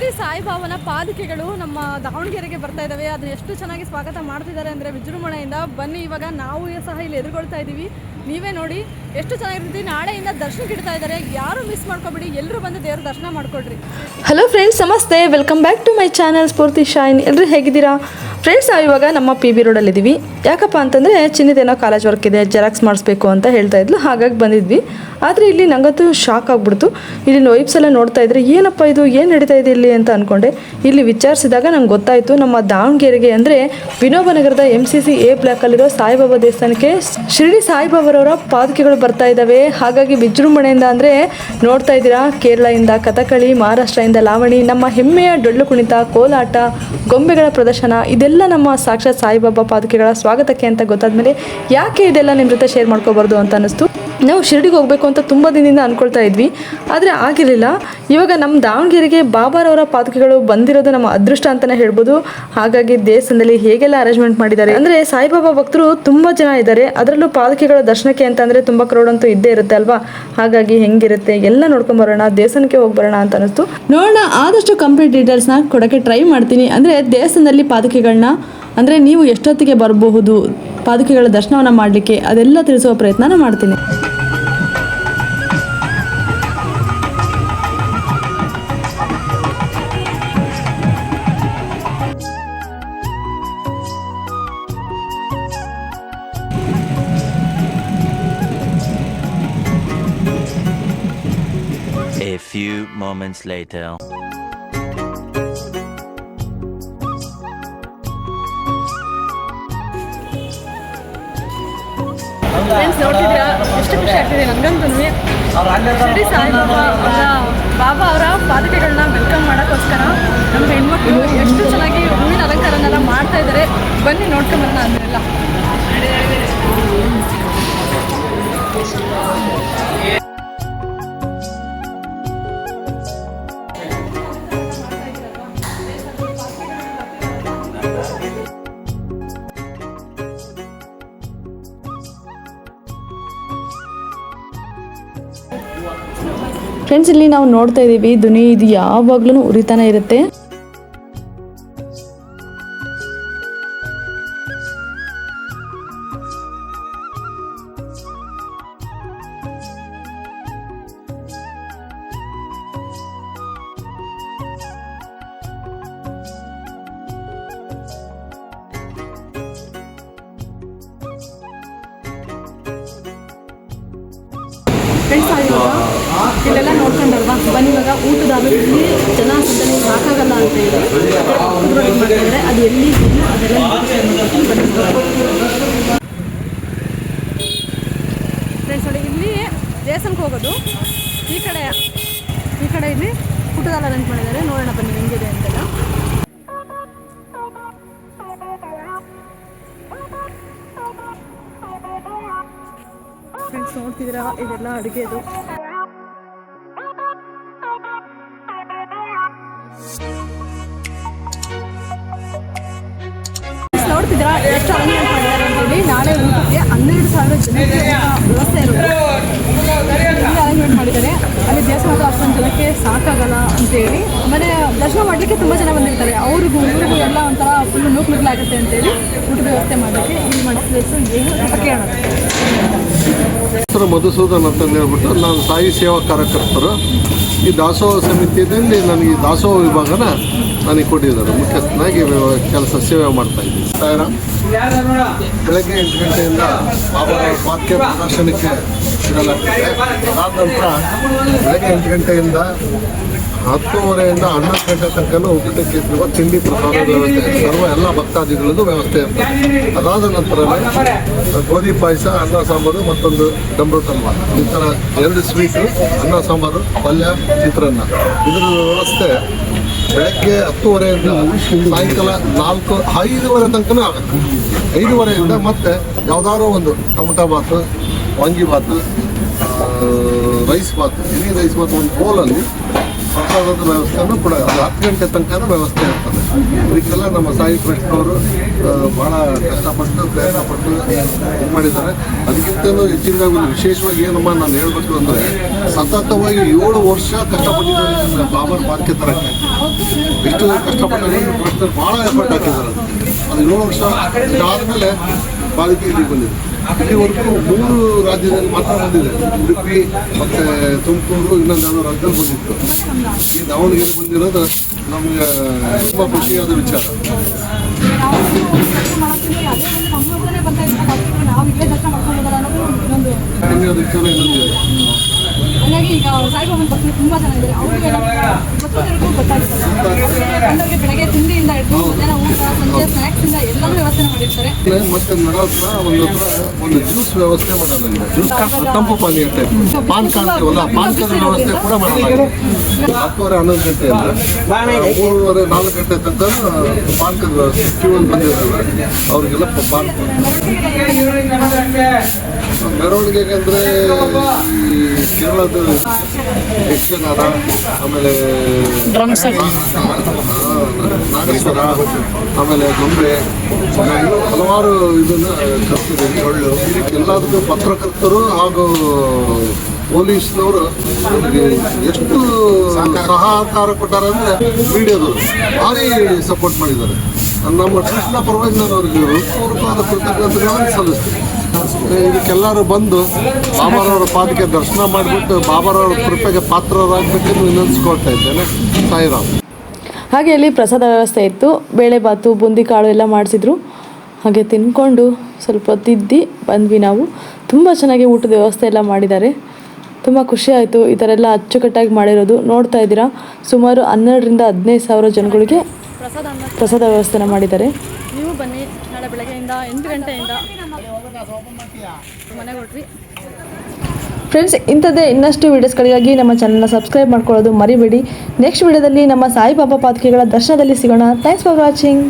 ಶಿರಡಿ ಸಾಯಿಬಾಬನ ಪಾದುಕೆಗಳು ನಮ್ಮ ದಾವಣಗೆರೆಗೆ ಬರ್ತಾ ಇದ್ದಾವೆ ಅದನ್ನ ಎಷ್ಟು ಚೆನ್ನಾಗಿ ಸ್ವಾಗತ ಮಾಡ್ತಿದ್ದಾರೆ ಅಂದರೆ ವಿಜೃಂಭಣೆಯಿಂದ ಬನ್ನಿ. ಇವಾಗ ನಾವು ಸಹ ಇಲ್ಲಿ ಎದುರುಗೊಳ್ತಾ ಇದ್ದೀವಿ. ನೀವೇ ನೋಡಿ ಎಷ್ಟು ಚೆನ್ನಾಗಿರುತ್ತೆ. ನಾಳೆಯಿಂದ ದರ್ಶನ ಇಡ್ತಾ ಇದ್ದಾರೆ. ಯಾರು ಮಿಸ್ ಮಾಡ್ಕೊಬೇಡಿ. ಎಲ್ಲರೂ ಬಂದು ದೇವ್ರ ದರ್ಶನ ಮಾಡ್ಕೊಡ್ರಿ ಹಲೋ ಫ್ರೆಂಡ್ಸ್ ನಮಸ್ತೆ. Welcome back to my channel Spoorthi shine ಎಲ್ಲರೂ ಹೇಗಿದ್ದೀರಾ? ಫ್ರೆಂಡ್ಸ್ ನಾವು ಇವಾಗ ನಮ್ಮ ಪಿ ಬಿ ರೋಡಲ್ಲಿದ್ದೀವಿ ಯಾಕಪ್ಪ ಅಂತಂದರೆ ಚಿನ್ನದೇನೋ ಕಾಲೇಜ್ ವರ್ಕ್ ಇದೆ ಜೆರಾಕ್ಸ್ ಮಾಡಿಸ್ಬೇಕು ಅಂತ ಹೇಳ್ತಾ ಇದ್ಲು. ಹಾಗಾಗಿ ಬಂದಿದ್ವಿ. ಆದರೆ ಇಲ್ಲಿ ನಂಗಂತೂ ಶಾಕ್ ಆಗಿಬಿಡ್ತು. ಇಲ್ಲಿ ವೈಬ್ಸ್ ಎಲ್ಲ ನೋಡ್ತಾ ಇದ್ರೆ, ಏನಪ್ಪ ಇದು? ಏನು ನಡೀತಾ ಇದೆ ಇಲ್ಲಿ? ಅಂತ ಅಂದ್ಕೊಂಡೆ ಇಲ್ಲಿ ವಿಚಾರಿಸಿದಾಗ ನಂಗೆ ಗೊತ್ತಾಯಿತು, ನಮ್ಮ ದಾವಣಗೆರೆಗೆ ಅಂದರೆ ವಿನೋಬ ನಗರದ ಎಂ ಸಿ ಸಿ ಎ ಬ್ಲಾಕಲ್ಲಿರೋ ಸಾಯಿಬಾಬಾ ದೇವಸ್ಥಾನಕ್ಕೆ ಶಿರಡಿ ಸಾಯಿಬಾಬರವರ ಪಾದಕೆಗಳು ಬರ್ತಾ ಇದ್ದಾವೆ. ಹಾಗಾಗಿ ವಿಜೃಂಭಣೆಯಿಂದ ಅಂದರೆ ನೋಡ್ತಾ ಇದ್ದೀರಾ, ಕೇರಳದಿಂದ ಕಥಕಳಿ, ಮಹಾರಾಷ್ಟ್ರದಿಂದ ಲಾವಣಿ, ನಮ್ಮ ಹೆಮ್ಮೆಯ ಡೊಳ್ಳು ಕುಣಿತ, ಕೋಲಾಟ, ಗೊಂಬೆಗಳ ಪ್ರದರ್ಶನ, ಇದೆಲ್ಲ ನಮ್ಮ ಸಾಕ್ಷಾತ್ ಸಾಯಿಬಾಬಾ ಪಾದುಕೆಗಳ ಸ್ವಾಗತಕ್ಕೆ ಅಂತ ಗೊತ್ತಾದ ಮೇಲೆ ಯಾಕೆ ಇದೆಲ್ಲ ನಿಮ್ಮ ಜೊತೆ ಶೇರ್ ಮಾಡ್ಕೋಬಾರ್ದು ಅಂತ ಅನ್ನಿಸ್ತು. ನಾವು ಶಿರಡಿಗೆ ಹೋಗಬೇಕು ಅಂತ ತುಂಬ ದಿನದಿಂದ ಅಂದ್ಕೊಳ್ತಾ ಇದ್ವಿ. ಆದರೆ ಆಗಿರಲಿಲ್ಲ. ಇವಾಗ ನಮ್ಮ ದಾವಣಗೆರೆಗೆ ಬಾಬಾರವರ ಪಾದಕೆಗಳು ಬಂದಿರೋದು ನಮ್ಮ ಅದೃಷ್ಟ ಅಂತಲೇ ಹೇಳ್ಬೋದು. ಹಾಗಾಗಿ ದೇವಸ್ಥಾನದಲ್ಲಿ ಹೇಗೆಲ್ಲ ಅರೇಂಜ್ಮೆಂಟ್ ಮಾಡಿದ್ದಾರೆ? ಅಂದರೆ ಸಾಯಿಬಾಬಾ ಭಕ್ತರು ತುಂಬ ಜನ ಇದ್ದಾರೆ. ಅದರಲ್ಲೂ ಪಾದಕೆಗಳ ದರ್ಶನಕ್ಕೆ ಅಂತಂದರೆ ತುಂಬ ಕ್ರೌಡ್ ಅಂತೂ ಇದ್ದೇ ಇರುತ್ತೆ ಅಲ್ವಾ? ಹಾಗಾಗಿ ಹೆಂಗಿರುತ್ತೆ? ಎಲ್ಲ ನೋಡ್ಕೊಂಬರೋಣ ದೇವಸ್ಥಾನಕ್ಕೆ ಹೋಗಿ ಬರೋಣ ಅಂತ ಅನಿಸ್ತು ನೋಡೋಣ, ಆದಷ್ಟು ಕಂಪ್ಲೀಟ್ ಡೀಟೇಲ್ಸ್ನ ಕೊಡೋಕ್ಕೆ ಟ್ರೈ ಮಾಡ್ತೀನಿ. ಅಂದರೆ ದೇವಸ್ಥಾನದಲ್ಲಿ ಪಾದಕೆಗಳನ್ನ ಅಂದರೆ ನೀವು ಎಷ್ಟೊತ್ತಿಗೆ ಬರಬಹುದು, ಪಾದುಕೆಗಳ ದರ್ಶನವನ್ನು ಮಾಡಲಿಕ್ಕೆ ಅದೆಲ್ಲ ತಿಳಿಸುವ ಪ್ರಯತ್ನನ ಮಾಡ್ತೀನಿ. Moments later. ಫ್ರೆಂಡ್ಸ್ ನೋಡ್ತಿದ್ದೀರಾ? ಎಷ್ಟು ಖುಷಿ ಆಗ್ತಿದೆ. ನನಗಂತೂ ಶಿರಡಿ ಸಾಯಿಬಾಬಾ ಬಾಬಾ ಅವರ ಪಾದಕೆಗಳನ್ನ ವೆಲ್ಕಮ್ ಮಾಡೋಕ್ಕೋಸ್ಕರ ನಮ್ಮ ಹೆಣ್ಮಕ್ಳು ಎಷ್ಟು ಚೆನ್ನಾಗಿ ಹೂವಿನ ಅಲಂಕಾರನೆಲ್ಲ ಮಾಡ್ತಾ ಇದ್ದಾರೆ. ಬನ್ನಿ, ನೋಡ್ಕೊಂಬರೋಣ ಅದನ್ನೆಲ್ಲ ಫ್ರೆಂಡ್ಸ್ ಇಲ್ಲಿ ನಾವು ನೋಡ್ತಾ ಇದ್ದೀವಿ ಧ್ವನಿ ಇದು ಯಾವಾಗ್ಲೂ ಉರಿತಾನೆ ಇರುತ್ತೆ. ಫ್ರೆಂಡ್ಸ್ ಇಲ್ಲೆಲ್ಲ ನೋಡ್ಕೊಂಡಲ್ವಾ? ಬನ್ನಿ ಇವಾಗ ಊಟದ ಇಲ್ಲಿ ಜನ ಸಂದಣಿ ಸಾಕಾಗಲ್ಲ ಅಂತ ಹೇಳಿ ಮಾಡಿದ್ರೆ ಅದು ಎಲ್ಲಿ ಅದೆಲ್ಲ ಫ್ರೆಂಡ್ಸ್ ಇಲ್ಲಿ ದೇವಸ್ಥಾನಕ್ಕೆ ಹೋಗೋದು. ಈ ಕಡೆ ಈ ಕಡೆ ಇಲ್ಲಿ ಊಟದ ಅರೇಂಜ್ ಮಾಡಿದ್ದಾರೆ. ನೋಡೋಣ ಬನ್ನಿ ಹೆಂಗಿದೆ ಅಂತೆಲ್ಲ. ಫ್ರೆಂಡ್ಸ್ ನೋಡ್ತಿದ್ದೀರಾ? ಇದೆಲ್ಲ ಅಡುಗೆದು. ನೋಡ್ತಿದ್ದೀರಾ ಎಷ್ಟು ಅರೇಂಜ್ಮೆಂಟ್ ಮಾಡಿದ್ದಾರೆ ಅಂತೇಳಿ ನಾಳೆ ಊಟಕ್ಕೆ ಹನ್ನೆರಡು ಸಾವಿರ ಜನಕ್ಕೆ ವ್ಯವಸ್ಥೆ ಇರುತ್ತೆ. ಇಲ್ಲಿ ಅರೇಂಜ್ಮೆಂಟ್ ಮಾಡಿದ್ದಾರೆ, ಅಲ್ಲಿ ದೇವಸ್ಥಾನದ ಅಷ್ಟೊಂದು ಜನಕ್ಕೆ ಸಾಕಾಗಲ್ಲ ಅಂತೇಳಿ ಆಮೇಲೆ ದರ್ಶನ ಮಾಡಲಿಕ್ಕೆ ತುಂಬ ಜನ ಬಂದಿರ್ತಾರೆ. ಅವ್ರಿಗೂ ಇವ್ರಿಗೂ ಎಲ್ಲ ಒಂಥರ ಫುಲ್ ನೂಕ್ನುಗ್ಲಾಗುತ್ತೆ ಅಂತೇಳಿ ಊಟದ ವ್ಯವಸ್ಥೆ ಮಾಡೋಕ್ಕೆ ಇಲ್ಲಿ ಮಾಡೋ ಏನು ಅಂತ ಕೇಳೋಣ. ಮಧುಸೂದನ್ ಅಂತ ಹೇಳ್ಬಿಟ್ಟು ನಾನು ಸಾಯಿ ಸೇವಾ ಕಾರ್ಯಕರ್ತರು. ಈ ದಾಸೋಹ ಸಮಿತಿಯಲ್ಲಿ ನನಗೆ ದಾಸೋಹ ವಿಭಾಗನ ನನಗೆ ಕೊಟ್ಟಿದ್ದಾರೆ. ಮುಖ್ಯಸ್ಥನಾಗಿ ಕೆಲಸ ಸೇವೆ ಮಾಡ್ತಾ ಇದ್ದೀನಿ. ಬೆಳಗ್ಗೆ ಎಂಟು ಗಂಟೆಯಿಂದ ಬಾಬಾರ ವಾಕ್ಯ ಪ್ರದರ್ಶನಕ್ಕೆ ಇಡಲಾಗ್ತದೆ ನಂತರ ಬೆಳಗ್ಗೆ ಎಂಟು ಗಂಟೆಯಿಂದ ಹತ್ತುವರೆಯಿಂದ ಹನ್ನೊಂದು ಗಂಟೆ ತನಕ ಊಟಕ್ಕೆ ಇರುವ ತಿಂಡಿ, ಪ್ರಸಾದ ವ್ಯವಸ್ಥೆ, ಸರ್ವ ಎಲ್ಲ ಭಕ್ತಾದಿಗಳದ್ದು ವ್ಯವಸ್ಥೆ ಇರ್ತದೆ. ಅದಾದ ನಂತರ ಗೋಧಿ ಪಾಯಸ, ಅನ್ನ ಸಾಂಬಾರು, ಮತ್ತೊಂದು ಡಂಬ್ರು ತಲ್ವ ಈ ಥರ ಎರಡು ಸ್ವೀಟು, ಅನ್ನ, ಸಾಂಬಾರು, ಪಲ್ಯ, ಚಿತ್ರಾನ್ನ. ಇದರ ವ್ಯವಸ್ಥೆ ಬೆಳಗ್ಗೆ ಹತ್ತುವರೆಯಿಂದ ಸಾಯಂಕಾಲ ನಾಲ್ಕು, ಐದುವರೆ ತನಕನೂ ಆಗುತ್ತೆ. ಐದುವರೆಯಿಂದ ಮತ್ತೆ ಯಾವ್ದಾದ್ರು ಒಂದು ಟೊಮೊಟೊ ಬಾತು, ವಾಂಗಿ ರೈಸ್ ಬಾತ್ ಇಡೀ ರೈಸ್ ಬಾತ್ ಒಂದು ಬೌಲಲ್ಲಿ ಪ್ರಸಾದದ ವ್ಯವಸ್ಥೆನೂ ಕೂಡ ಅದು ಹತ್ತು ಗಂಟೆ ತನಕ ವ್ಯವಸ್ಥೆ ಇರ್ತದೆ. ಇದಕ್ಕೆಲ್ಲ ನಮ್ಮ ಸಾಯಿ ಕೃಷ್ಣವರು ಭಾಳ ಕಷ್ಟಪಟ್ಟು ಪ್ರಯತ್ನಪಟ್ಟು ಇದು ಮಾಡಿದ್ದಾರೆ. ಅದಕ್ಕಿಂತಲೂ ಹೆಚ್ಚಿನ ಒಂದು ವಿಶೇಷವಾಗಿ ಏನಮ್ಮ ನಾನು ಹೇಳಬೇಕು ಅಂದರೆ, ಸತತವಾಗಿ ಏಳು ವರ್ಷ ಕಷ್ಟಪಟ್ಟಿದ್ದಾರೆ ಬಾಬರ್ ಬಾಕಿ ತರಕ್ಕೆ ಎಷ್ಟು ಕಷ್ಟಪಟ್ಟಿದ್ದಾರೆ ಭಾಳ ಎಫರ್ಟ್ ಹಾಕಿದ್ದಾರೆ. ಅದು ಏಳು ವರ್ಷ ಇದಾದಮೇಲೆ ಬಾಳಿಕೆ ಇಲ್ಲಿ ಬಂದಿದೆ. ಇಲ್ಲಿವರೆಗೂ ಮೂರು ರಾಜ್ಯದಲ್ಲಿ ಮಾತ್ರ ಬಂದಿದೆ. ಉಡುಪಿ ಮತ್ತು ತುಮಕೂರು ಇನ್ನೊಂದು ಯಾವುದೋ ರಾಜ್ಯದಲ್ಲಿ ಬಂದಿತ್ತು. ಈ ದಾವಣಗೆರೆ ಬಂದಿರೋದು ನಮಗೆ ತುಂಬ ಖುಷಿಯಾದ ವಿಚಾರ. ಆದ ವಿಚಾರ ಇನ್ನೊಂದು. ಹಾಗಾಗಿ ಈಗ ಸಾಯಿಬಾಬನ ಭಕ್ತರು ತುಂಬ ಜನ ಇದ್ದಾರೆ ಭಕ್ತರಿಗೂ ಗೊತ್ತಾಗ್ತದೆ ಬಂದವರಿಗೆ ಬೆಳಗ್ಗೆ ತಿಂಡಿಯಿಂದ ಹಿಡಿದು ಮಧ್ಯಾಹ್ನ ಊಟ ಸಂಜೆ ಸ್ನ್ಯಾಕ್ಸಿಂದ ಎಲ್ಲವೂ ವ್ಯವಸ್ಥೆ ಮಾಡಿರ್ತಾರೆ. ಮತ್ತೆ ಒಂದು ಒಂದು ಜ್ಯೂಸ್ ವ್ಯವಸ್ಥೆ ಮಾಡಲಾಗಿದೆ ಜ್ಯೂಸ್ ತಂಪು ಪಾನೀಯ ಟೈಪ್ ಪಾನ್ ಕಾಣ್ತೀವಲ್ಲ ಪಾನ್ಕದ ವ್ಯವಸ್ಥೆ ಕೂಡ ಮಾಡಲಾಗಿದೆ ಹತ್ತುವರೆ ಹನ್ನೊಂದು ಗಂಟೆಯಿಂದ ಮೂರುವರೆ ನಾಲ್ಕು ಗಂಟೆ ತನಕ ಪಾನ್ಕದ ಕ್ಯೂ ಬಂದಿದ್ದಾರೆ ಅವರಿಗೆಲ್ಲ ಪಾನ್ ಮೆರವಣಿಗೆಗೆ ಅಂದರೆ ಈ ಕೇರಳದ ಯಕ್ಷಗಾನ ಆಮೇಲೆ ನಾಗೇಶ್ವರ ಆಮೇಲೆ ಗೊಂಬೆ ಇನ್ನು ಹಲವಾರು ಇದನ್ನ ಕಲ್ತಿದ್ದೀವಿ ಒಳ್ಳೆ ಎಲ್ಲದಕ್ಕೂ ಪತ್ರಕರ್ತರು ಹಾಗೂ ಪೊಲೀಸ್ನವರು ನಮಗೆ ಎಷ್ಟು ಸಹಕಾರ ಕೊಟ್ಟಾರೆ ಅಂದರೆ ಮೀಡಿಯಾದವರು ಭಾರಿ ಸಪೋರ್ಟ್ ಮಾಡಿದ್ದಾರೆ. ನಮ್ಮ ಕೃಷ್ಣ ಪರವಾಗಿ ನಾನು ಅವರಿಗೆ ಹೃತ್ಪೂರ್ವಕವಾದ ಕೃತಜ್ಞತೆಗಳನ್ನು ಸಲ್ಲಿಸ್ತೀನಿ ಇದಕ್ಕೆಲ್ಲರೂ ಬಂದು ಬಾಬಾರವರ ಪಾದಕ್ಕೆ ದರ್ಶನ ಮಾಡಿಬಿಟ್ಟು ಬಾಬಾರವರ ಕೃಪೆಗೆ ಪಾತ್ರರಾಗಬೇಕೆಂದು ವಿನಂತಿಸ್ಕೊಳ್ತಾ ಇದ್ದೇನೆ. ಸಾಯಿರಾಮ್. ಹಾಗೆ ಇಲ್ಲಿ ಪ್ರಸಾದ ವ್ಯವಸ್ಥೆ ಇತ್ತು. ಬೇಳೆಬಾತು ಬೂಂದಿ ಕಾಳು ಎಲ್ಲ ಮಾಡಿಸಿದ್ರು. ಹಾಗೆ ತಿನ್ಕೊಂಡು ಸ್ವಲ್ಪ ತಿದ್ದಿ ಬಂದ್ವಿ ನಾವು. ತುಂಬ ಚೆನ್ನಾಗಿ ಊಟದ ವ್ಯವಸ್ಥೆ ಎಲ್ಲ ಮಾಡಿದ್ದಾರೆ. ತುಂಬ ಖುಷಿ ಆಯಿತು. ಈ ಥರ ಎಲ್ಲ ಅಚ್ಚುಕಟ್ಟಾಗಿ ಮಾಡಿರೋದು ನೋಡ್ತಾ ಇದ್ದೀರಾ. ಸುಮಾರು ಹನ್ನೆರಡರಿಂದ ಹದಿನೈದು ಸಾವಿರ ಜನಗಳಿಗೆ ಪ್ರಸಾದ ವ್ಯವಸ್ಥೆನ ಮಾಡಿದ್ದಾರೆ. ಬೆಳಗ್ಗೆಯಿಂದ ಎಂಟು ಗಂಟೆಯಿಂದ ಮನೆಗೆ ಹೊರಟ್ರಿ ಫ್ರೆಂಡ್ಸ್ ಇಂಥದ್ದೇ ಇನ್ನಷ್ಟು ವೀಡಿಯೋಸ್ಗಳಿಗಾಗಿ ನಮ್ಮ ಚಾನಲ್ನ ಸಬ್ಸ್ಕ್ರೈಬ್ ಮಾಡ್ಕೊಳ್ಳೋದು ಮರಿಬೇಡಿ. ನೆಕ್ಸ್ಟ್ ವೀಡಿಯೋದಲ್ಲಿ ನಮ್ಮ ಸಾಯಿಬಾಬಾ ಪಾದಕೆಗಳ ದರ್ಶನದಲ್ಲಿ ಸಿಗೋಣ. Thanks for watching